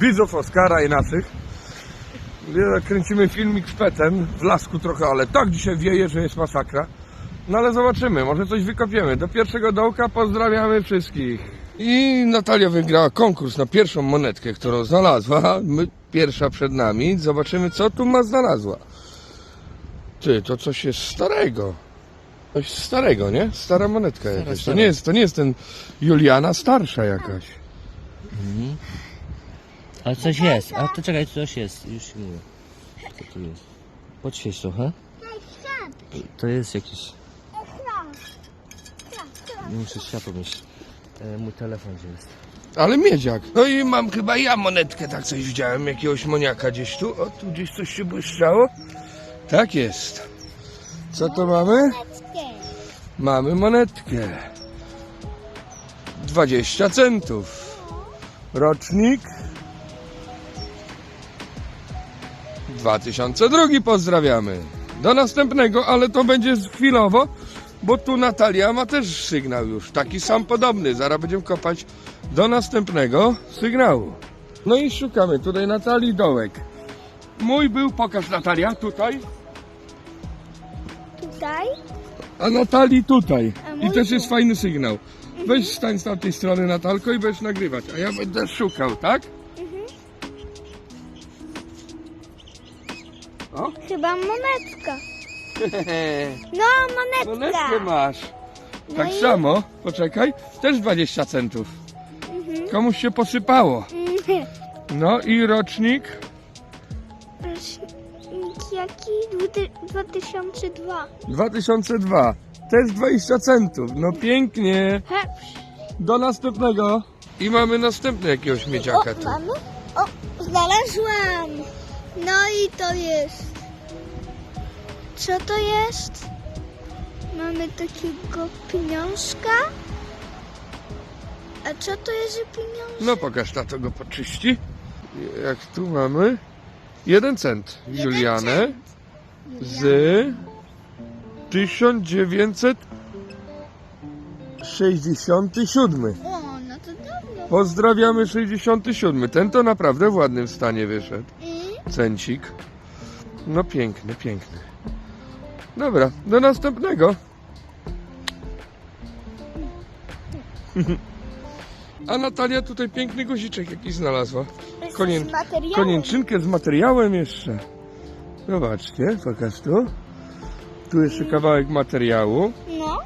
widzów Oskara i naszych. Kręcimy filmik z petem, w lasku trochę, ale tak dzisiaj wieje, że jest masakra. No ale zobaczymy, może coś wykopiemy. Do pierwszego dołka pozdrawiamy wszystkich. I Natalia wygrała konkurs na pierwszą monetkę, którą znalazła. My, pierwsza przed nami. Zobaczymy, co tu ma znalazła. Ty, to coś jest starego. Coś starego, nie? Stara monetka jakaś. To nie, jest, to nie jest ten Juliana starsza jakaś. Ale coś jest. A to czekaj, coś jest. Już ci mówię. Co tu jest? Podświeć trochę. To jest jakiś... Nie muszę światło mieć. E, mój telefon gdzie jest? Ale miedziak. No i mam chyba ja monetkę, tak coś widziałem, jakiegoś moniaka gdzieś tu. O, tu gdzieś coś się błyszczało. Tak jest. Co to mamy? Mamy monetkę. 20 centów. Rocznik 2002 pozdrawiamy. Do następnego, ale to będzie chwilowo, bo tu Natalia ma też sygnał już, taki sam podobny. Zaraz będziemy kopać do następnego sygnału. No i szukamy tutaj Natalii dołek. Mój był, pokaż Natalia, tutaj, Tutaj? a Natalii tutaj. A I też tu. jest fajny sygnał. Weź stań z tamtej strony Natalko i będziesz nagrywać, a ja będę szukał, tak? O, Chyba monetka. No, monetka. monetkę masz. No Tak i- samo, poczekaj, też 20 centów. Komuś się posypało. Mhm. No i rocznik Jaki? Dwuty- 2002. 2002. Też 20 centów. No pięknie. Do następnego. I mamy następny jakiegoś miedziaka o, tu. mamy? O, znalazłam. No i to jest. Co to jest? Mamy takiego pieniążka. A co to jest za pieniądz? No pokaż, tato go poczyści. Jak tu mamy? Jeden cent. Jeden Julianę cent. z 1967. O, no to dawno. Pozdrawiamy 67. Ten to naprawdę w ładnym stanie wyszedł. I? Cencik. No piękny, piękny. Dobra, do następnego. A Natalia tutaj piękny guziczek jakiś znalazła. Konien, z konieczynkę z materiałem jeszcze. Zobaczcie, pokaż tu. Tu jeszcze kawałek materiału. No.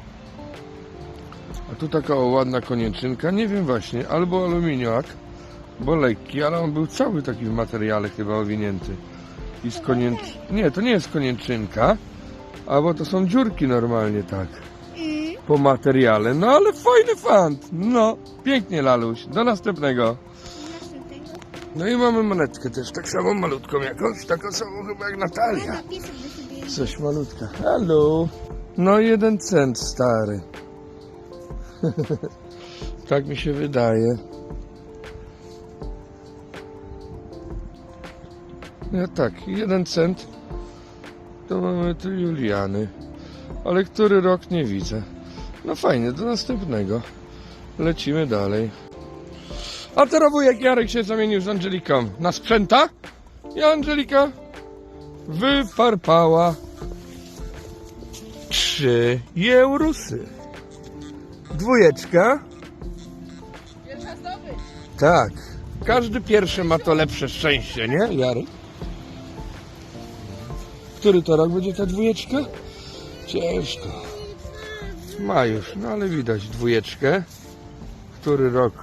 A tu taka o, ładna konieczynka. Nie wiem właśnie, albo aluminiak, bo lekki, ale on był cały taki w materiale chyba owinięty. I z koniecz... Nie, to nie jest konieczynka, albo to są dziurki normalnie tak. I? Po materiale. No ale fajny fant. No, pięknie laluś. Do następnego. No i mamy monetkę też, tak samo malutką jakąś, taką samą chyba jak Natalia. Coś malutka. Hello. No jeden cent stary. tak mi się wydaje. No tak, jeden cent. To mamy tu Juliany. Ale który rok nie widzę. No fajnie, do następnego. Lecimy dalej. A teraz wujek Jarek się zamienił z Angeliką na sprzęta. I Angelika wyparpała trzy eurusy. Dwójeczka. Tak. Każdy pierwszy ma to lepsze szczęście, nie, Jarek? Który to rok będzie ta dwójeczka? Ciężko. Ma już, no ale widać dwójeczkę. Który rok?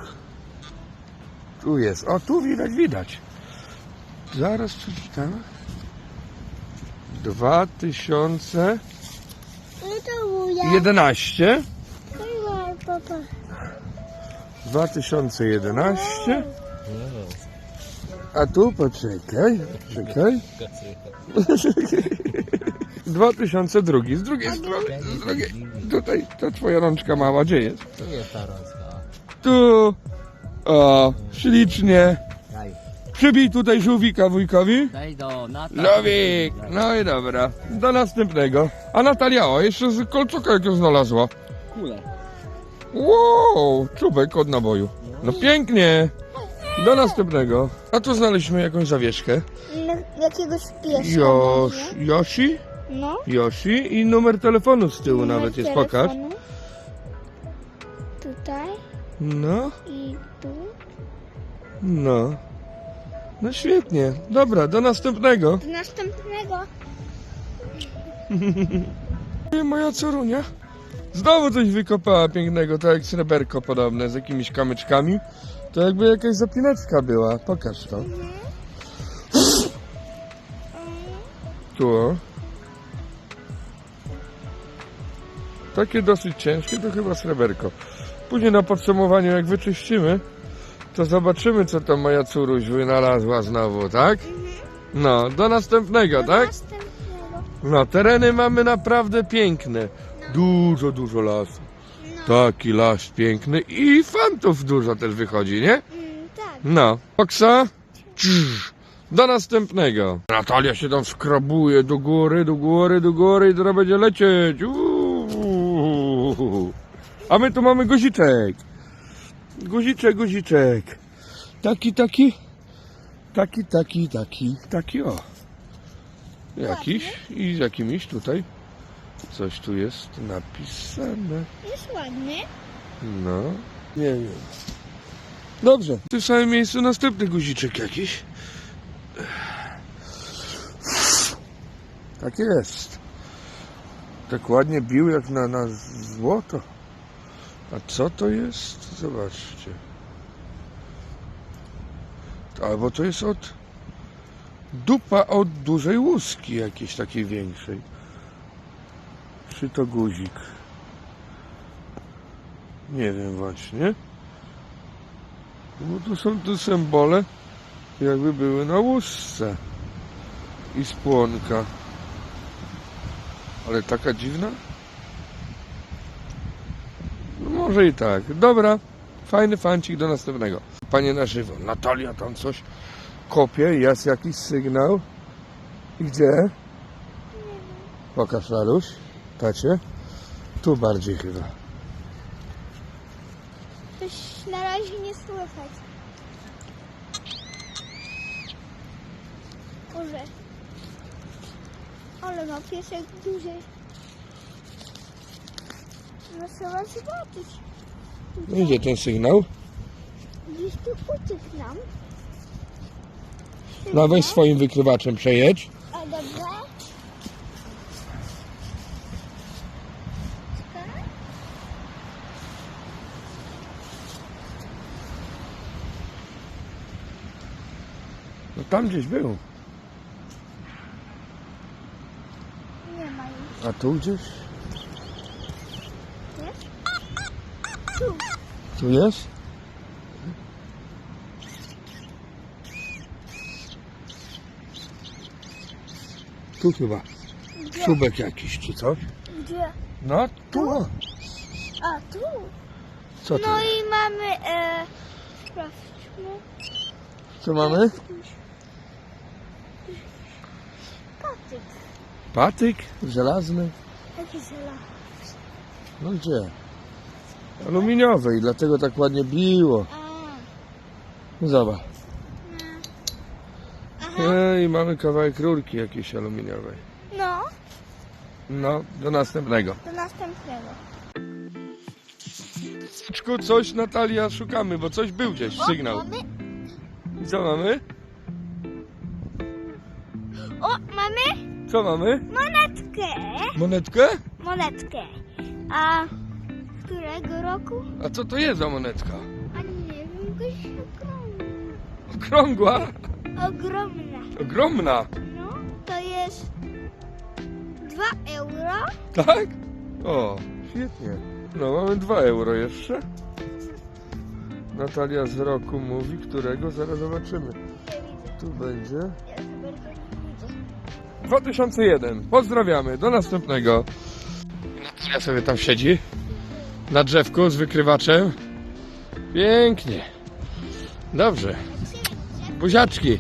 Tu jest. O, tu widać, widać. Zaraz przeczytamy. 2011 No to wuja. Chyba, papa. 2011 A tu poczekaj, czekaj 2002 z drugiej strony z drugiej. Tutaj ta twoja rączka mała, gdzie jest? To jest ta rączka. Tu o, ślicznie Daj. Przybij tutaj żółwika wujkowi Daj do Nata. Żółwik, no i dobra Do następnego A Natalia, o, jeszcze z kolczuka jakiego znalazła Kule. Wow, czubek od naboju. No pięknie. Do następnego. A tu znaleźliśmy jakąś zawieszkę. Jakiegoś pieska. Może. No. Yoshi i numer telefonu z tyłu Numer nawet jest, pokaż. telefonu. Tutaj No, i tu. no. No świetnie. Dobra, do następnego. Do następnego. I Moja córunia znowu coś wykopała pięknego, tak jak sreberko podobne, z jakimiś kamyczkami. To jakby jakaś zapineczka była. Pokaż to. Tu. o. Takie dosyć ciężkie, to chyba sreberko. Później na podsumowaniu, jak wyczyścimy, to zobaczymy, co to moja córuś wynalazła znowu, tak? No, do następnego, Do tak? następnego. No, tereny mamy naprawdę piękne. Dużo, dużo lasu. Taki las piękny i fantów dużo też wychodzi, nie? Mm, tak. No. Oksa? Do następnego. Natalia się tam skrabuje do góry, do góry, do góry i teraz będzie lecieć. Uuu. A my tu mamy guziczek. Guziczek, guziczek. Taki, taki. Taki, taki, taki, taki o. Jakiś i z jakimiś tutaj. Coś tu jest napisane. Jest ładny. No, nie wiem. Dobrze. W tym samym miejscu następny guziczek jakiś. Tak jest. Tak ładnie bił jak na, na złoto. A co to jest? Zobaczcie. Albo to jest od dupa od dużej łuski jakiejś takiej większej. Czy to guzik? Nie wiem właśnie. Bo tu są te symbole, jakby były na łusce i spłonka. Ale taka dziwna? No może i tak. Dobra, fajny fancik do następnego. Panie na żywo, Natalia tam coś kopie, jest jakiś sygnał. Gdzie? Pokaż Laluś, tacie. Tu bardziej chyba. Coś na razie nie słychać. Boże. Ale ma piesek duży. No trzeba zobaczyć. Gdzie ten sygnał? Gdzieś tu uciekł nam. Dawaj swoim wykrywaczem przejedź. A dobrze. Tak? No tam gdzieś był. Nie ma już. A tu gdzieś? Jest? Tu. Jest? Tu chyba. Gdzie? Czubek jakiś czy coś? Gdzie? No tu. o. A, tu. Co tu? No i mamy... E, sprawdźmy. Co mamy? Patyk. Patyk żelazny. Jaki zela. No gdzie? Aluminiowy i dlatego tak ładnie biło. No Zobacz. Aha. Ej, mamy kawałek rurki jakiejś aluminiowej. No, No, do następnego. do następnego. Czku, coś Natalia szukamy, bo coś był gdzieś, sygnał. O, mamy, I co mamy? o, mamy Co mamy? monetkę. Monetkę? Monetkę. A którego roku? A co to jest za monetka? A nie wiem, jakaś ogromna. Okrągła? Ogromna. Ogromna. No, to jest 2 euro. Tak? O, świetnie. No, mamy 2 euro jeszcze. Natalia z roku mówi, którego zaraz zobaczymy. Tu będzie. Ja chyba go nie widzę. 2001. Pozdrawiamy. Do następnego. Natalia sobie tam siedzi. Na drzewku z wykrywaczem. Pięknie. Dobrze. Buziaczki.